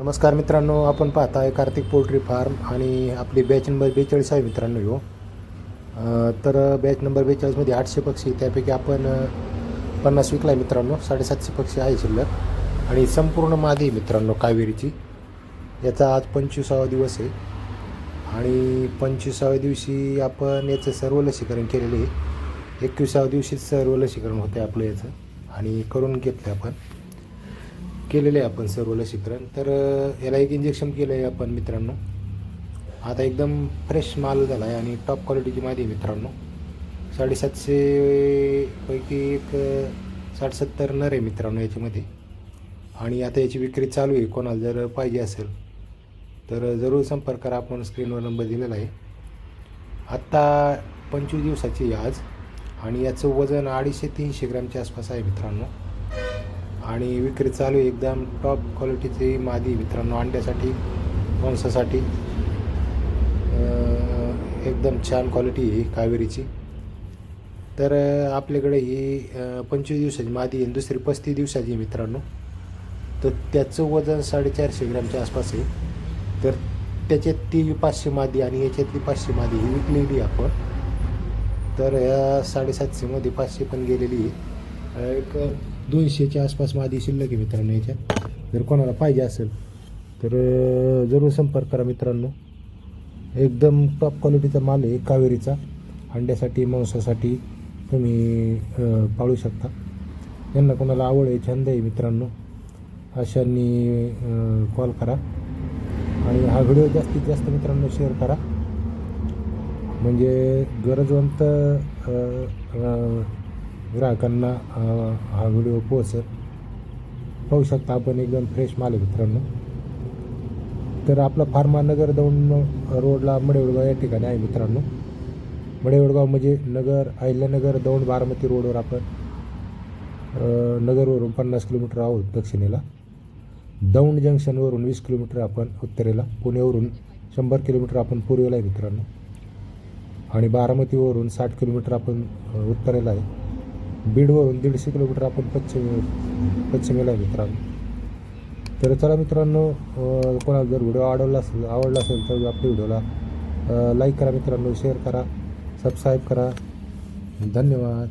नमस्कार मित्रांनो आपण पाहताय कार्तिक पोल्ट्री फार्म आणि आपली बॅच नंबर बेचाळीस आहे मित्रांनो हो तर बॅच नंबर बेचाळीसमध्ये आठशे पक्षी त्यापैकी आपण पन्नास विकला मित्रांनो साडेसातशे पक्षी आहे शिल्लक. आणि संपूर्ण मादी मित्रांनो कावेरीची. याचा आज पंचवीसावा दिवस आहे. आणि पंचवीसाव्या दिवशी आपण याचं सर्व लसीकरण केलेले आहे. एकविसाव्या दिवशीच सर्व लसीकरण होते आपलं याचं. आणि करून घेतलं आपण. केलेलं आहे आपण सर्व लसीकरण. तर याला एक इंजेक्शन केलं आहे आपण मित्रांनो. आता एकदम फ्रेश माल झाला आहे आणि टॉप क्वालिटीची माहिती आहे मित्रांनो. साडेसातशे पैकी एक साठ सत्तर नर आहे मित्रांनो याच्यामध्ये. आणि आता याची विक्री चालू आहे. कोणाला जर पाहिजे असेल तर जरूर संपर्क करा. आपण स्क्रीनवर नंबर दिलेला आहे. आत्ता पंचवीस दिवसाची आज. आणि याचं वजन अडीचशे तीनशे ग्रॅमच्या आसपास आहे मित्रांनो. आणि विक्री चालू आहे एकदम टॉप क्वालिटीची मादी मित्रांनो अंड्यासाठी मांसासाठी. एकदम छान क्वालिटी आहे कावेरीची. तर आपल्याकडे ही पंचवीस दिवसाची मादी आहे दुसरी पस्तीस दिवसाची आहे मित्रांनो. तर त्याचं वजन साडेचारशे ग्रॅमच्या आसपास आहे. तर त्याच्यात ती पाचशे मादी आणि याच्यातली पाचशे मादी ही विकलेली आहे आपण. तर ह्या साडेसातशेमध्ये पाचशे पण गेलेली आहे. एक दोनशेच्या आसपास माझी शिल्लक आहे मित्रांनो याच्यात. जर कोणाला पाहिजे असेल तर जरूर संपर्क करा मित्रांनो. एकदम टॉप क्वालिटीचा माल आहे कावेरीचा. अंड्यासाठी मांसासाठी तुम्ही पाळू शकता. यांना कोणाला आवड आहे छंद आहे मित्रांनो अशांनी कॉल करा. आणि हा व्हिडिओ जास्तीत जास्त मित्रांनो शेअर करा. म्हणजे गरजवंत ग्राहकांना हा व्हिडिओ पोहोचेल. पाहू शकता आपण एकदम फ्रेश माल आहे मित्रांनो. तर आपला फार्मा नगर दौंड रोडला मडेवडगाव या ठिकाणी आहे मित्रांनो. मडेवडगाव म्हणजे नगर अहिल्यानगर दौंड बारामती रोडवर आपण नगरवरून पन्नास किलोमीटर आहोत दक्षिणेला. दौंड जंक्शनवरून वीस किलोमीटर आपण उत्तरेला पुणेवरून शंभर किलोमीटर आपण पूर्वेला आहे मित्रांनो. आणि बारामतीवरून साठ किलोमीटर आपण उत्तरेला आहे. बीडवरून दीडशे किलोमीटर आपण पश्चिम पश्चिमेला मित्रांनो तर चला मित्रांनो कोणाला जर व्हिडिओ आवडला असेल आवडला असेल तर आपल्या व्हिडिओला लाईक करा मित्रांनो शेअर करा सबस्क्राईब करा. धन्यवाद.